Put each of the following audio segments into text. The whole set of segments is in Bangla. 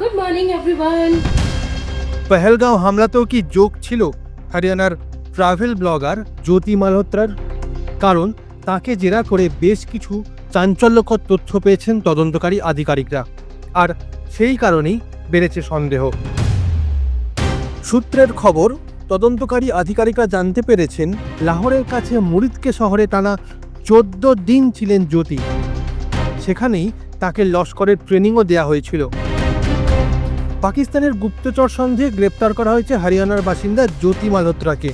Good morning, everyone. পেহেলগাঁও হামলাতেও কি যোগ ছিল হরিয়ানার ট্রাভেল ব্লগার জ্যোতি মালহোত্রার কারণ তাকে জেরা করে বেশ কিছু চাঞ্চল্যকর তথ্য পেয়েছেন তদন্তকারী আধিকারিকরা আর সেই কারণেই বেড়েছে সন্দেহ সূত্রের খবর তদন্তকারী আধিকারিকরা জানতে পেরেছেন লাহোরের কাছে মুরিদকে শহরে টানা চোদ্দ দিন ছিলেন জ্যোতি সেখানেই তাকে লস্করের ট্রেনিংও দেওয়া হয়েছিল। পাকিস্তানের গুপ্তচর সন্দেহে গ্রেপ্তার করা হয়েছে হরিয়ানার বাসিন্দা জ্যোতি মালহোত্রাকে।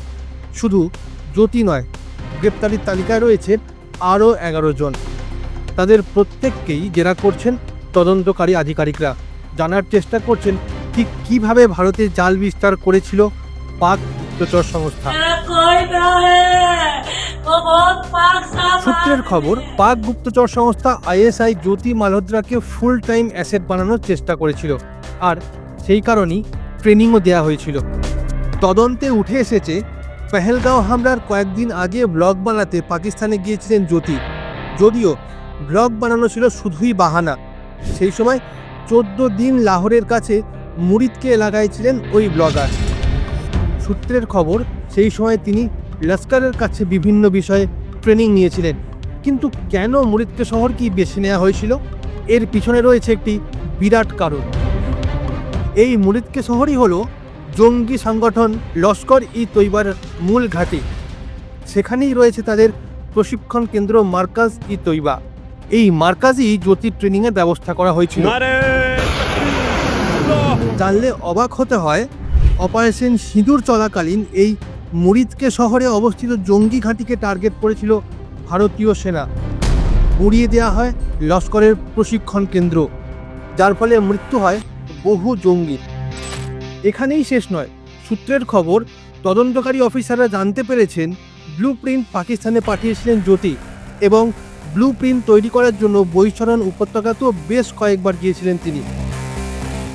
শুধু জ্যোতি নয়, গ্রেপ্তারির তালিকায় রয়েছে আরও এগারো জন। তাদের প্রত্যেককেই জেরা করছেন তদন্তকারী আধিকারিকরা। জানার চেষ্টা করছেন ঠিক কীভাবে ভারতে জাল বিস্তার করেছিল পাক গুপ্তচর সংস্থা। সূত্রের খবর, পাক গুপ্তচর সংস্থা আইএসআই জ্যোতি মালহোত্রাকে ফুল টাইম অ্যাসেট বানানোর চেষ্টা করেছিল। আর সেই কারণেই ট্রেনিংও দেওয়া হয়েছিল। তদন্তে উঠে এসেছে, পেহেলগাঁও হামলার কয়েকদিন আগে ব্লগ বানাতে পাকিস্তানে গিয়েছিলেন জ্যোতি। যদিও ব্লগ বানানো ছিল শুধুই বাহানা। সেই সময় চোদ্দ দিন লাহোরের কাছে মুরিদকে এলাকায় ছিলেন ওই ব্লগার। সূত্রের খবর, সেই সময় তিনি লস্করের কাছে বিভিন্ন বিষয়ে ট্রেনিং নিয়েছিলেন। কিন্তু কেন মুরিদকে শহর কি বেছে নেওয়া হয়েছিল? এর পিছনে রয়েছে একটি বিরাট কারণ। এই মুরিদকে শহরই হল জঙ্গি সংগঠন লস্কর ই তৈবার মূল ঘাঁটি। সেখানেই রয়েছে তাদের প্রশিক্ষণ কেন্দ্র মার্কাজ ই তৈবা। এই মার্কাজই জ্যোতির ট্রেনিংয়ের ব্যবস্থা করা হয়েছিল। জানলে অবাক হতে হয় অপারেশন সিঁদুর চলাকালীন এই মুরিদকে শহরে অবস্থিত জঙ্গি ঘাঁটিকে টার্গেট করেছিল ভারতীয় সেনা। উড়িয়ে দেওয়া হয় লস্করের প্রশিক্ষণ কেন্দ্র। যার ফলে মৃত্যু হয় বহু জঙ্গির এখানেই শেষ নয়। সূত্রের খবর, তদন্তকারী অফিসাররা জানতে পেরেছেন, ব্লু প্রিন্ট পাকিস্তানে পাঠিয়েছিলেন জ্যোতি এবং ব্লু প্রিন্ট তৈরি করার জন্য বৈশরণ উপত্যকাতেও বেশ কয়েকবার গিয়েছিলেন তিনি।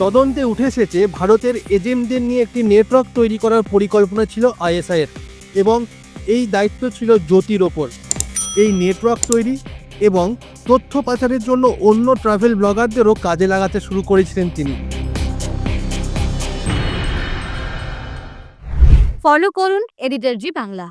তদন্তে উঠে এসেছে, ভারতের এজেন্টদের নিয়ে একটি নেটওয়ার্ক তৈরি করার পরিকল্পনা ছিল আইএসআইয়ের এবং এই দায়িত্ব ছিল জ্যোতির ওপর। এই নেটওয়ার্ক তৈরি এবং তথ্য পাচারের জন্য অন্য ট্রাভেল ব্লগারদেরও কাজে লাগাতে শুরু করেছিলেন তিনি। ফলো করুন এডিটর জি বাংলা।